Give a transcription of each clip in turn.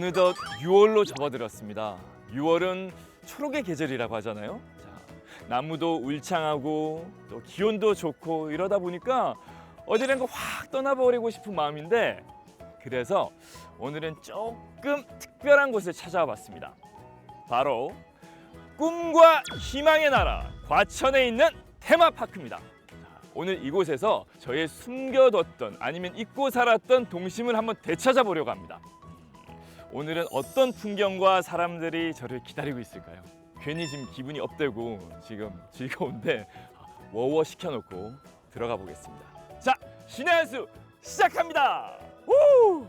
어느덧 6월로 접어들었습니다. 6월은 초록의 계절이라고 하잖아요. 자, 나무도 울창하고 또 기온도 좋고 이러다 보니까 어디론가 확 떠나버리고 싶은 마음인데 그래서 오늘은 조금 특별한 곳을 찾아와 봤습니다. 바로 꿈과 희망의 나라 과천에 있는 테마파크입니다. 자, 오늘 이곳에서 저의 숨겨뒀던 아니면 잊고 살았던 동심을 한번 되찾아보려고 합니다. 오늘은 어떤 풍경과 사람들이 저를 기다리고 있을까요? 괜히 지금 기분이 업되고 지금 즐거운데 워워 시켜놓고 들어가 보겠습니다. 자, 신의 한수 시작합니다. 우!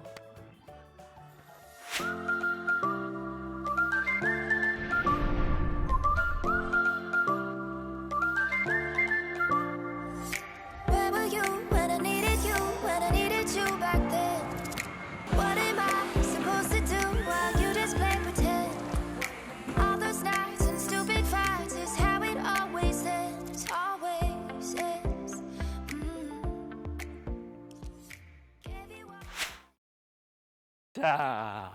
자,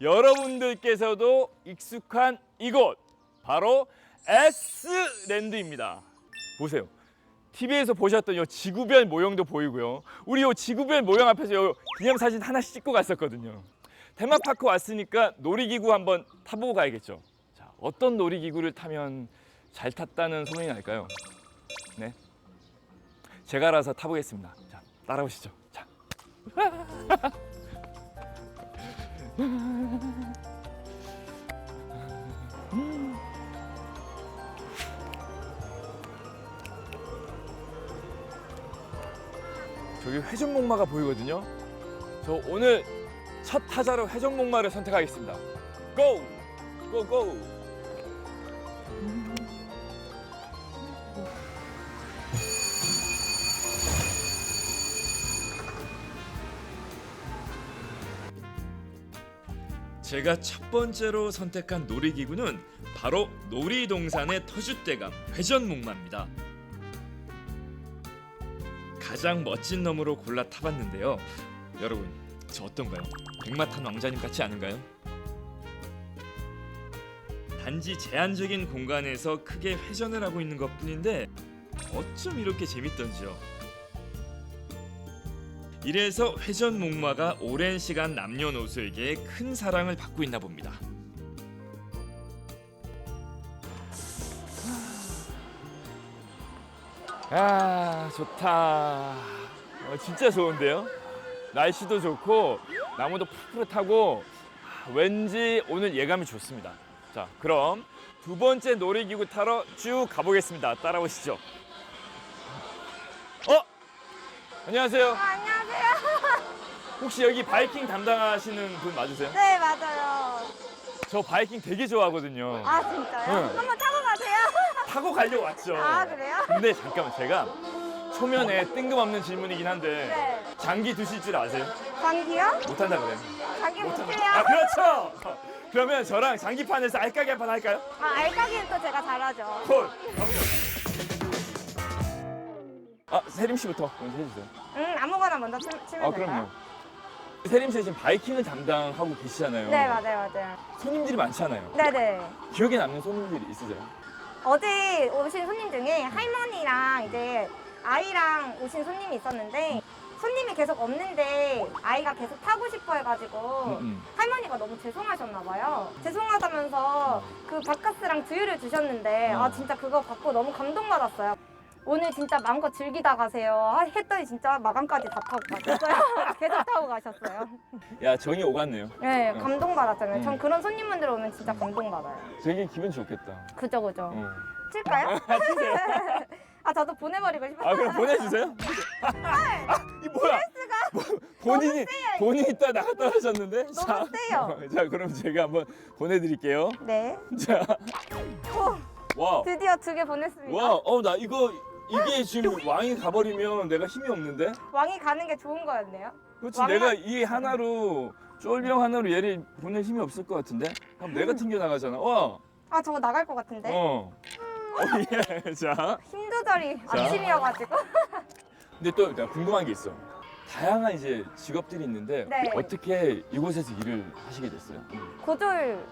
여러분들께서도 익숙한 이곳 바로 S랜드입니다. 보세요. TV에서 보셨던 이 지구별 모형도 보이고요. 우리 이 지구별 모형 앞에서 요 기념 사진 하나씩 찍고 갔었거든요. 테마파크 왔으니까 놀이기구 한번 타보고 가야겠죠. 자, 어떤 놀이기구를 타면 잘 탔다는 소문이 날까요? 네. 제가 알아서 타보겠습니다. 자, 따라오시죠. 자. 저기 회전목마가 보이거든요. 저 오늘 첫 타자로 회전목마를 선택하겠습니다. 고! 고 고! 제가 첫 번째로 선택한 놀이기구는 바로 놀이동산의 터줏대감 회전목마입니다. 가장 멋진 놈으로 골라 타봤는데요. 여러분, 저 어떤가요? 백마탄 왕자님 같지 않은가요? 단지 제한적인 공간에서 크게 회전을 하고 있는 것 뿐인데 어쩜 이렇게 재밌던지요. 이래서 회전 목마가 오랜 시간 남녀노소에게 큰 사랑을 받고 있나 봅니다. 아 좋다. 어, 진짜 좋은데요? 날씨도 좋고 나무도 푸릇푸릇하고 아, 왠지 오늘 예감이 좋습니다. 자 그럼 두 번째 놀이기구 타러 쭉 가보겠습니다. 따라오시죠. 어? 안녕하세요. 안녕하세요. 혹시 여기 바이킹 담당하시는 분 맞으세요? 네, 맞아요. 저 바이킹 되게 좋아하거든요. 아, 진짜요? 응. 한번 타고 가세요. 타고 가려고 왔죠. 아, 그래요? 근데 잠깐만 제가 초면에 뜬금없는 질문이긴 한데 네. 장기 두실 줄 아세요? 장기요? 못한다 그래요. 장기. 못해요. 아 그렇죠. 그러면 저랑 장기판에서 알까기 한 판 할까요? 아, 알까기는 또 제가 잘하죠. 콜. 아 세림 씨부터 먼저 해주세요. 응, 아무거나 먼저 치, 치면 아 될까요? 그럼요. 세림 씨 지금 바이킹을 담당하고 계시잖아요. 네, 맞아요, 맞아요. 손님들이 많잖아요. 네네. 기억에 남는 손님들이 있으세요? 어제 오신 손님 중에 할머니랑 이제 아이랑 오신 손님이 있었는데 손님이 계속 없는데 아이가 계속 타고 싶어 해가지고 음, 음. 할머니가 너무 죄송하셨나 봐요. 죄송하다면서 그 바카스랑 두유를 주셨는데 어. 아 진짜 그거 받고 너무 감동받았어요. 오늘 진짜 마음껏 즐기다 가세요. 아, 했더니 진짜 마감까지 다 타고 가셨어요. 계속 타고 가셨어요. 야 정이 오갔네요. 네, 어. 감동받았잖아요. 전 음. 그런 손님분들 오면 진짜 감동받아요. 되게 기분 좋겠다. 그죠, 그죠. 어. 칠까요? 아, 저도 보내버리고 싶어요. 아 그럼 보내주세요. 아, 이 뭐야? 뭐, 본인이 본인이 또 나가 떨어졌는데. 너무 세요. 자 그럼 제가 한번 보내드릴게요. 네. 자, 오, 와, 드디어 두 개 보냈습니다. 와, 어 나 이거 이게 지금 왕이 가버리면 내가 힘이 없는데. 왕이 가는 게 좋은 거였네요. 그렇지 왕만- 내가 이 하나로 쫄병 하나로 얘를 보낼 힘이 없을 것 같은데. 그럼 내가 튕겨 나가잖아. 와, 아, 저거 나갈 것 같은데? 어. 어, 예. 자, 힘 조절이 자. 아침이어가지고. 근데 또 내가 궁금한 게 있어. 다양한 이제 직업들이 있는데 네. 어떻게 이곳에서 일을 하시게 됐어요? 고졸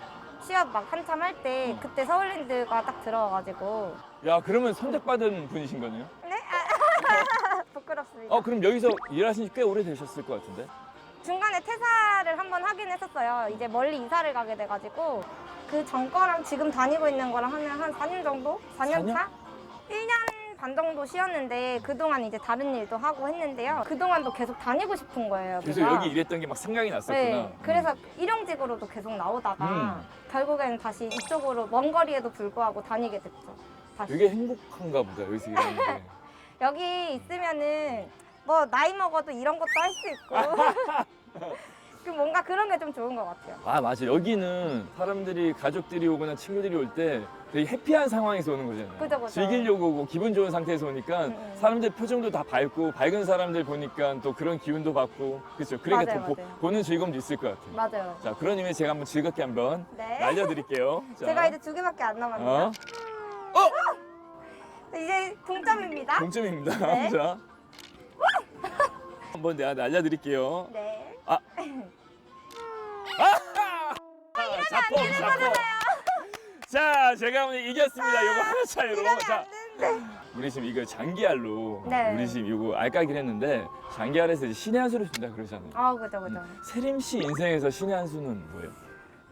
취업 막 한참 할때 어. 그때 서울랜드가 딱 들어와가지고 야 그러면 선택받은 분이신 거네요? 네? 아, 부끄럽습니다. 어 그럼 여기서 일하신 지 꽤 오래 되셨을 것 같은데? 중간에 퇴사를 한번 하긴 했었어요. 이제 멀리 이사를 가게 돼가지고 그 전 거랑 지금 다니고 있는 거랑 하면 한 4년 정도? 4년, 4년? 차? 1년 반 정도 쉬었는데 그동안 이제 다른 일도 하고 했는데요. 그동안도 계속 다니고 싶은 거예요. 그래서 여기가. 여기 일했던 게 막 생각이 났었구나. 네, 그래서 일용직으로도 계속 나오다가 음. 결국에는 다시 이쪽으로 먼 거리에도 불구하고 다니게 됐죠. 다시. 되게 행복한가 보다 여기서 일하는 게. 여기 있으면은 뭐 나이 먹어도 이런 것도 할 수 있고 그 뭔가 그런 게 좀 좋은 것 같아요. 아 맞아 여기는 사람들이 가족들이 오거나 친구들이 올 때 되게 해피한 상황에서 오는 거잖아요. 그죠, 그죠. 즐기려고 오고 기분 좋은 상태에서 오니까 음, 음. 사람들 표정도 다 밝고 밝은 사람들 보니까 또 그런 기운도 받고 그렇죠. 그러니까 맞아요, 또 맞아요. 보, 는 즐거움도 있을 것 같아요. 맞아요. 자 그런 의미에 제가 한번 즐겁게 한번 네. 날려드릴게요. 자, 제가 이제 두 개밖에 안 남았네요. 어? 이제 동점입니다. 동점입니다. 네. 자 한번 내가 날려드릴게요. 네. 아, 자폭 자폭. 자 제가 오늘 이겼습니다. 이거 하나 차이로. 자 우리 지금 이거 장기알로 네. 우리 지금 이거 알까기를 했는데 장기알에서 이제 신의 한 수를 준다 그러잖아요. 아 그죠 그죠. 세림 씨 인생에서 신의 한 수는 뭐예요?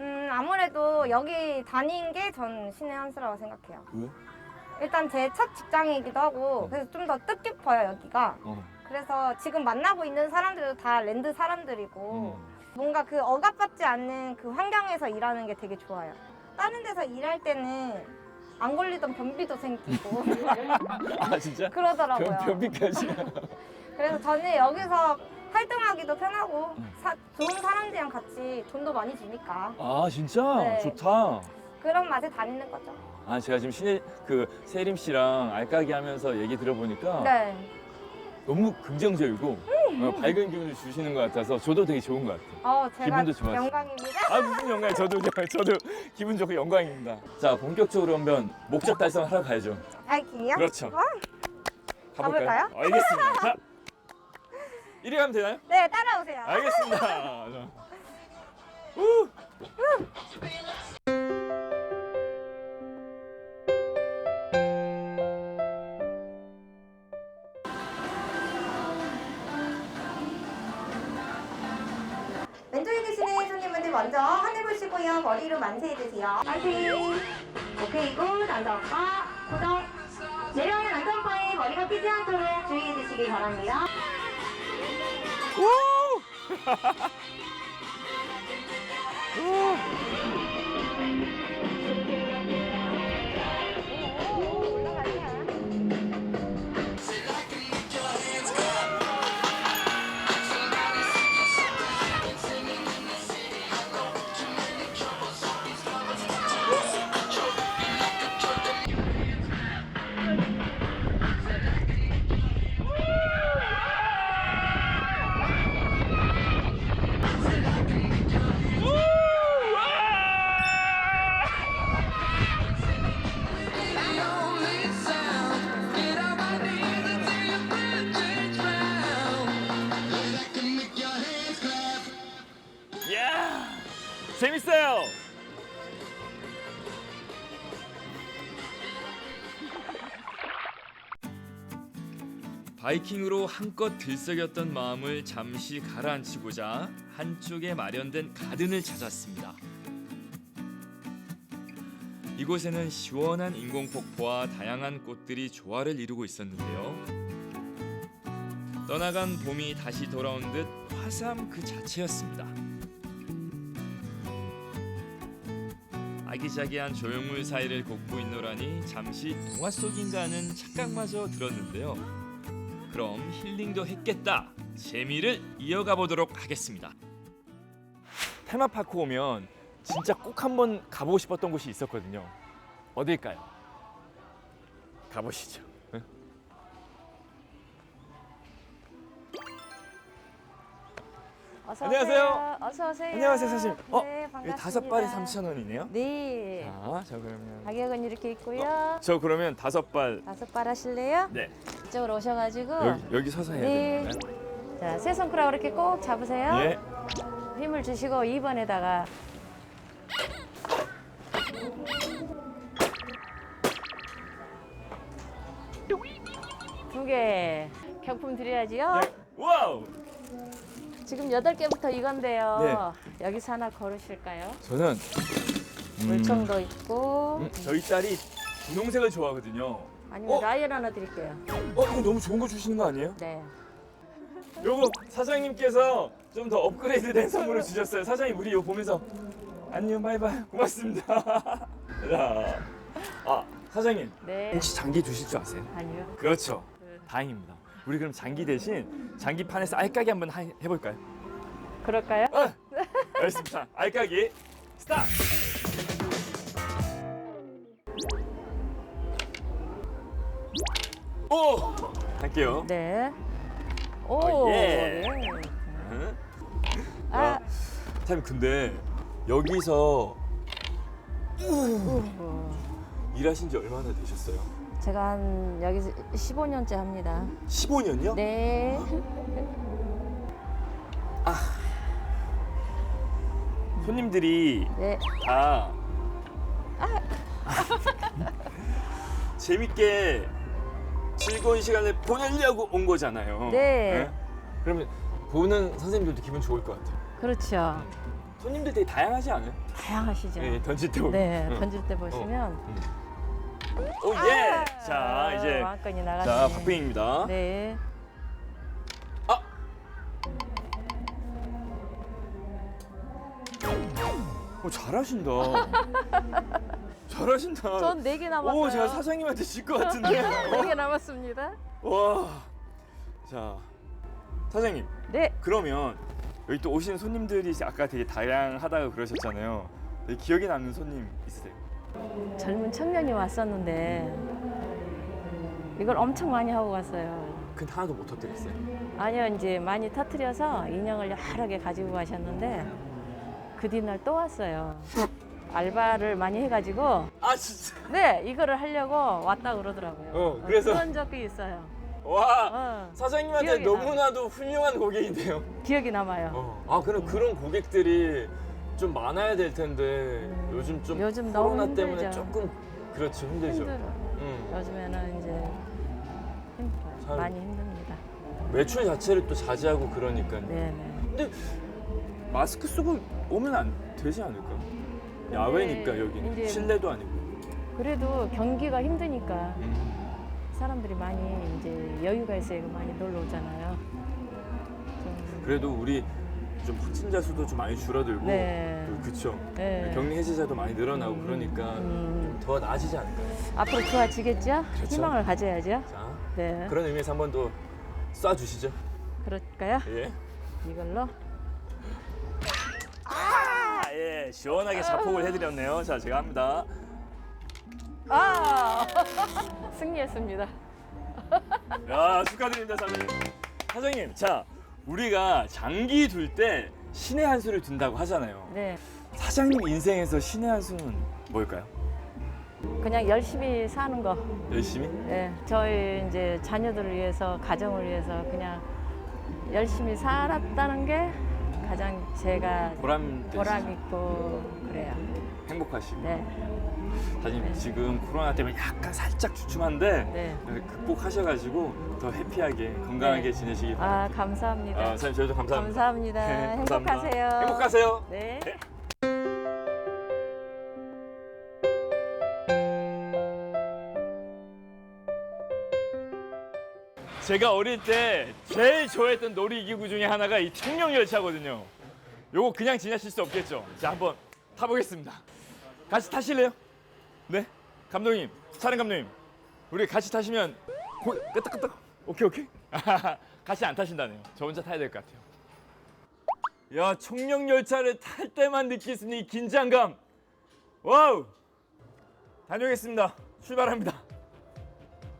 음 아무래도 여기 다닌 게 전 신의 한 수라고 생각해요. 왜? 일단 제 첫 직장이기도 하고 그래서 좀 더 뜻깊어요 여기가. 어. 그래서 지금 만나고 있는 사람들도 다 랜드 사람들이고 음. 뭔가 그 억압받지 않는 그 환경에서 일하는 게 되게 좋아요. 다른 데서 일할 때는 안 걸리던 변비도 생기고 아 진짜? 그러더라고요. 변, 변비까지. 그래서 저는 여기서 활동하기도 편하고 음. 사- 좋은 사람들이랑 같이 돈도 많이 주니까 아 진짜 네. 좋다. 그런 맛에 다니는 거죠. 아 제가 지금 신의 그 세림 씨랑 알까기 하면서 얘기 들어보니까 네. 너무 긍정적이고 어, 밝은 기운을 주시는 것 같아서 저도 되게 좋은 것 같아요. 어, 제가 기분도 좋았어요. 영광입니다. 아 무슨 영광이 저도 저도 기분 좋고 영광입니다. 자 본격적으로 한번 목적 달성하러 가야죠. 하이킹이요? 그렇죠. 어? 가볼까요? 알겠습니다. 자 이리 가면 되나요? 네, 따라오세요. 알겠습니다. 자. 우! 하늘 보시고요. 머리로 만세해주세요. 만세. 오케이고, 남자오빠 고정. 내려오는 남자오빠의 머리가 삐지 않도록 주의해 주시기 바랍니다. 야 바이킹으로 한껏 들썩였던 마음을 잠시 가라앉히고자 한쪽에 마련된 가든을 찾았습니다. 이곳에는 시원한 인공폭포와 다양한 꽃들이 조화를 이루고 있었는데요. 떠나간 봄이 다시 돌아온 듯 화사함 그 자체였습니다. 아기자기한 조형물 사이를 걷고 있노라니 잠시 동화 속인가 하는 착각마저 들었는데요. 그럼 힐링도 했겠다. 재미를 이어가 보도록 하겠습니다. 테마파크 오면 진짜 꼭 한번 가보고 싶었던 곳이 있었거든요. 어딜까요? 가보시죠. 어서 안녕하세요. 오세요. 어서 오세요. 안녕하세요. 어, 네, 여기 반갑습니다. 다섯 발에 3,000원이네요. 네. 자, 저 그러면 가격은 이렇게 있고요. 저 그러면 다섯 발 다섯 발 하실래요? 네. 이쪽으로 오셔가지고 여기 여기 서서 해야 네. 되나요? 자, 세 손가락 이렇게 꼭 잡으세요. 예. 힘을 주시고 2번에다가 두 개. 경품 드려야지요. 네. 와우. 지금 여덟 개부터 이건데요. 여기서 하나 걸으실까요? 저는 음, 물총도 있고 음, 저희 딸이 분홍색을 좋아하거든요. 아니면 어? 라이언 하나 드릴게요. 어, 이거 너무 좋은 거 주시는 거 아니에요? 네. 요거 사장님께서 좀 더 업그레이드된 선물을 주셨어요. 사장님 우리 이거 보면서 안녕 바이바이 고맙습니다. 자, 아 사장님 네. 혹시 장기 두실 줄 아세요? 아니요. 그렇죠. 다행입니다. 우리 그럼 장기 대신 장기판에서 알까기 한번 하- 해볼까요? 그럴까요? 아, 알겠습니다. 알까기 스타트. 오, 할게요. 네. 오. 어, 예. 예. 응? 아. 참 근데 여기서 일하신 지 얼마나 되셨어요? 제가 한 여기 15년째 합니다. 15년요? 네. 손님들이 네. 다 재밌게 즐거운 시간을 보내려고 온 거잖아요. 네. 그러면 보는 선생님들도 기분 좋을 것 같아요. 그렇죠. 손님들 되게 다양하지 않아요? 다양하시죠. 네, 던질 때 보면. 네, 응. 던질 때 보시면 오 예. 자 아, 이제 왕건이 자 나가시네. 박빙입니다. 네. 아. 오 잘하신다. 잘하신다. 전 네 개 남았어요. 오 제가 사장님한테 질 것 같은데. 네개 남았습니다. 와. 자 사장님 네. 그러면 여기 또 오시는 손님들이 아까 되게 다양하다고 그러셨잖아요. 되게 기억에 남는 손님 있으세요? 젊은 청년이 왔었는데 이걸 엄청 많이 하고 갔어요. 근데 하나도 못 터뜨렸어요. 아니요, 이제 많이 터트려서 인형을 여러 개 가지고 가셨는데 그 뒤날 또 왔어요. 알바를 많이 해가지고 아 진짜. 네 이거를 하려고 왔다 그러더라고요. 어, 그래서? 그런 적이 있어요. 와 어, 사장님한테 기억이 너무나도 훌륭한 고객인데요. 기억이 남아요. 어. 아 그럼 그런 고객들이 좀 많아야 될 텐데 요즘 좀 요즘 너무 코로나 때문에 힘들죠. 조금 그렇죠 힘들죠. 힘들어. 음. 요즘에는 이제 힘들어요. 참. 많이 힘듭니다. 외출 자체를 또 자제하고 그러니까요. 네네. 근데 마스크 쓰고 오면 안 되지 않을까? 야외니까 여기는 이제- 실내도 아니고. 그래도 경기가 힘드니까 음. 사람들이 많이 이제 여유가 있어야 많이 놀러 오잖아요. 좀, 그래도 우리 좀 확진자 수도 좀 많이 줄어들고, 네. 또 그쵸? 네. 격리 해제자도 많이 늘어나고 그러니까 음, 더 나아지지 않을까요? 앞으로 좋아지겠죠? 그렇죠. 희망을 가져야죠. 자, 네. 그런 의미에서 한 번 더 쏴주시죠. 그럴까요? 예. 이걸로 아, 예, 시원하게 자폭을 해드렸네요. 자, 제가 합니다. 아 승리했습니다. 야, 축하드립니다, 사장님. 사장님, 자, 우리가 장기 둘 때 신의 한 수를 둔다고 하잖아요. 네, 사장님 인생에서 신의 한 수는 뭘까요? 그냥 열심히 사는 거. 열심히? 네, 저희 이제 자녀들을 위해서 가정을 위해서 그냥 열심히 살았다는 게 가장 제가 보람 되시 보람 있고 그래요. 행복하시고. 네, 사장님 네. 지금 코로나 때문에 약간 살짝 주춤한데 네. 극복하셔가지고 더 해피하게 건강하게 네. 지내시기 아 바랍니다. 감사합니다. 아, 사장님 저희도 감사합니다. 감사합니다. 네, 감사합니다. 행복하세요. 행복하세요. 네. 제가 어릴 때 제일 좋아했던 놀이기구 중에 하나가 이 청룡열차거든요. 요거 그냥 지나칠 수 없겠죠. 자, 한번 타보겠습니다. 같이 타실래요? 네? 감독님, 촬영 감독님. 우리 같이 타시면 고, 끄떡끄떡. 오케이, 오케이. 같이 안 타신다네요. 저 혼자 타야 될 것 같아요. 야, 청룡 열차를 탈 때만 느낄 수 있는 이 긴장감. 와우! 다녀오겠습니다. 출발합니다.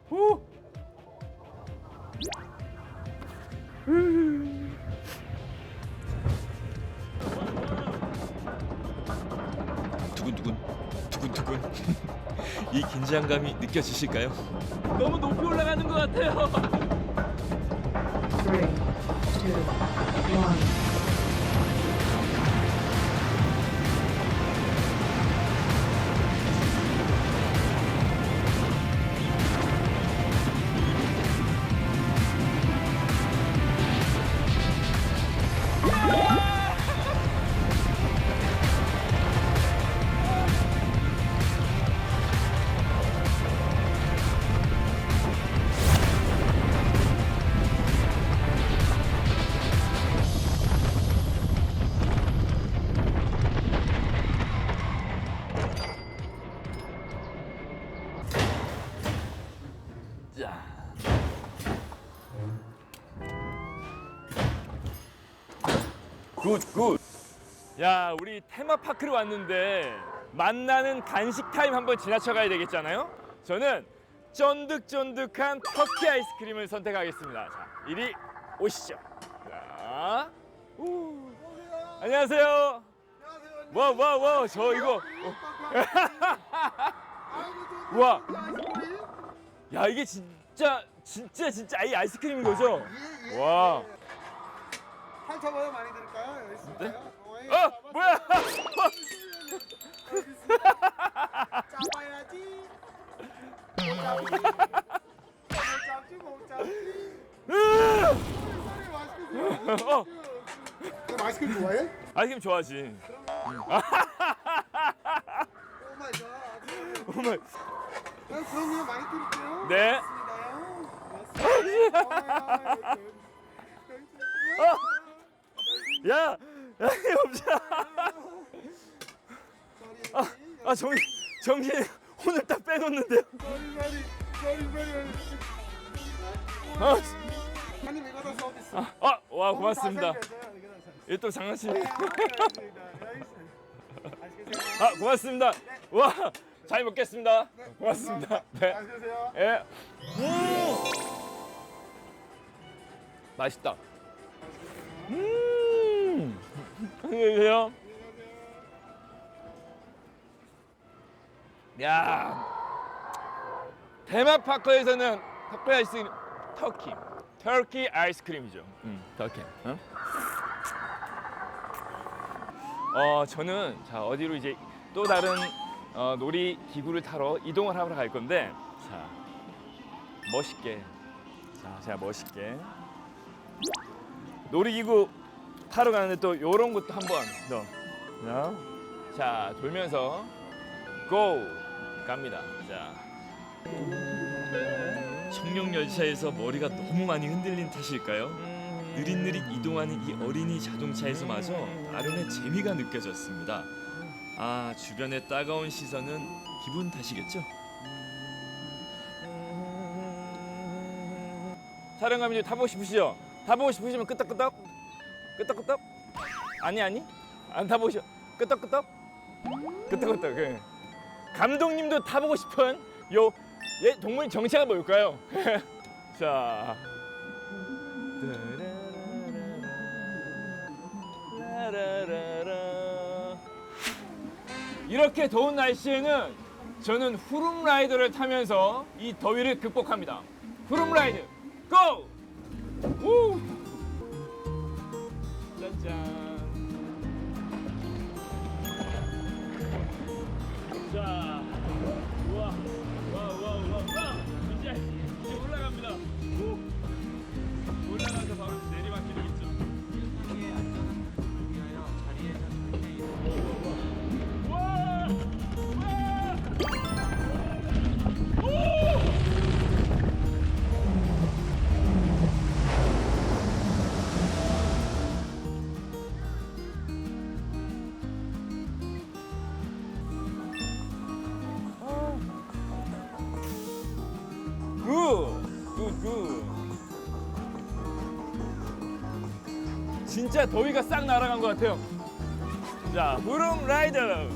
후! 긴장감이 느껴지실까요? 너무 높이 올라가는 것 같아요. two, one. 굿, 굿. 야, 우리 테마파크를 왔는데 만나는 간식 타임 한번 지나쳐 가야 되겠잖아요? 저는 쫀득쫀득한 터키 아이스크림을 선택하겠습니다. 자, 이리 오시죠. 자. 우. 안녕하세요. 와, 와, 와, 저 이거. 와. 야, 이게 진짜 진짜 진짜 이 아이스크림인 거죠? 예, 예. 와. 핥아봐야 많이 들을까요? 여기 있을까요? 어, 예, 어. 뭐야? 잡아야지. 못 잡지. 못 잡지. 소리. 어, 너 맛있게 좋아해? 아이스크림 좋아하지. 오 마이 갓. 어머. 아, 그럼요, 많이 드릴게요. 네. 고맙습니다요. 고맙습니다. 야, 야, 없잖아. 아, 아 정신 정신 오늘 딱 빼놓는데요. 아. 아, 아, 와 고맙습니다. 잘생겼어요. 이거 다 서비스. 이또 장난치. 네, 알겠습니다. 알겠습니다. 맛있게 드세요. 아, 고맙습니다. 와, 잘 먹겠습니다. 고맙습니다. 네. 드세요. 예. 음. 맛있다. 음. 안녕히 계세요. 야. 테마파크에서는 터키 아이스크림, 터키, 터키 아이스크림이죠. 음, 터키. 어? 어, 저는 자 어디로 이제 또 다른 어, 놀이 기구를 타러 이동을 하러 갈 건데, 자 멋있게, 자 제가 멋있게 놀이기구 타러 가는데 또 요런 것도 한번 더, 자, 자 돌면서 고 갑니다. 자. 청룡 열차에서 머리가 너무 많이 흔들린 탓일까요? 느릿느릿 이동하는 이 어린이 자동차에서마저 나름의 재미가 느껴졌습니다. 아 주변의 따가운 시선은 기분 탓이겠죠? 촬영감이 타보고 싶으시죠? 타보고 싶으시면 끄떡끄떡 끄떡끄떡 아니 아니 안 타보셔 끄떡끄떡 끄떡끄떡 그. 감독님도 타보고 싶은 요 예, 동물 정체가 뭘까요? 자. 이렇게 더운 날씨에는 저는 후룸 라이더를 타면서 이 더위를 극복합니다. 후룸 라이드 고! 우! 자, 진짜 더위가 싹 날아간 것 같아요. 자, 후룸 라이더.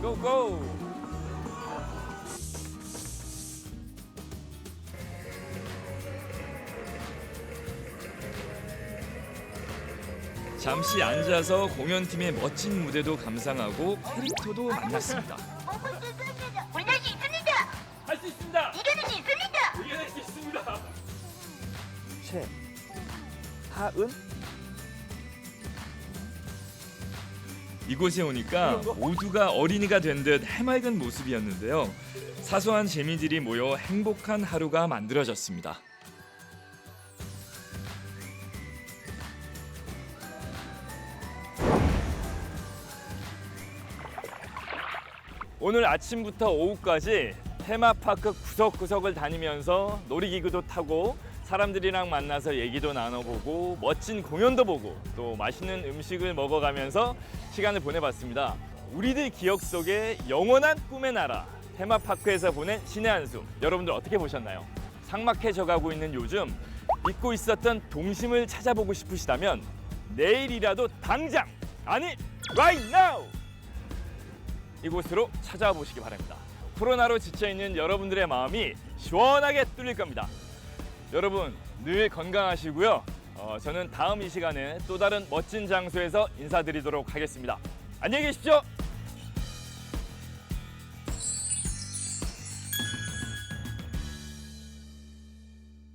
고고. 잠시 앉아서 공연팀의 멋진 무대도 감상하고 캐릭터도 만났습니다. 우리 할수 있습니다. 할 수 있습니다. 이겨낼 수 있습니다. 이겨낼 수 있습니다. 최하은 이곳에 오니까 모두가 어린이가 된 듯 해맑은 모습이었는데요. 사소한 재미들이 모여 행복한 하루가 만들어졌습니다. 오늘 아침부터 오후까지 테마파크 구석구석을 다니면서 놀이기구도 타고 사람들이랑 만나서 얘기도 나눠보고 멋진 공연도 보고 또 맛있는 음식을 먹어가면서 시간을 보내봤습니다. 우리들 기억 속에 영원한 꿈의 나라 테마파크에서 보낸 신의 한수 여러분들 어떻게 보셨나요? 삭막해져 가고 있는 요즘 잊고 있었던 동심을 찾아보고 싶으시다면 내일이라도 당장 아니 right now 이곳으로 찾아와 보시기 바랍니다. 코로나로 지쳐 있는 여러분들의 마음이 시원하게 뚫릴 겁니다. 여러분 늘 건강하시고요. 어, 저는 다음 이 시간에 또 다른 멋진 장소에서 인사드리도록 하겠습니다. 안녕히 계십시오.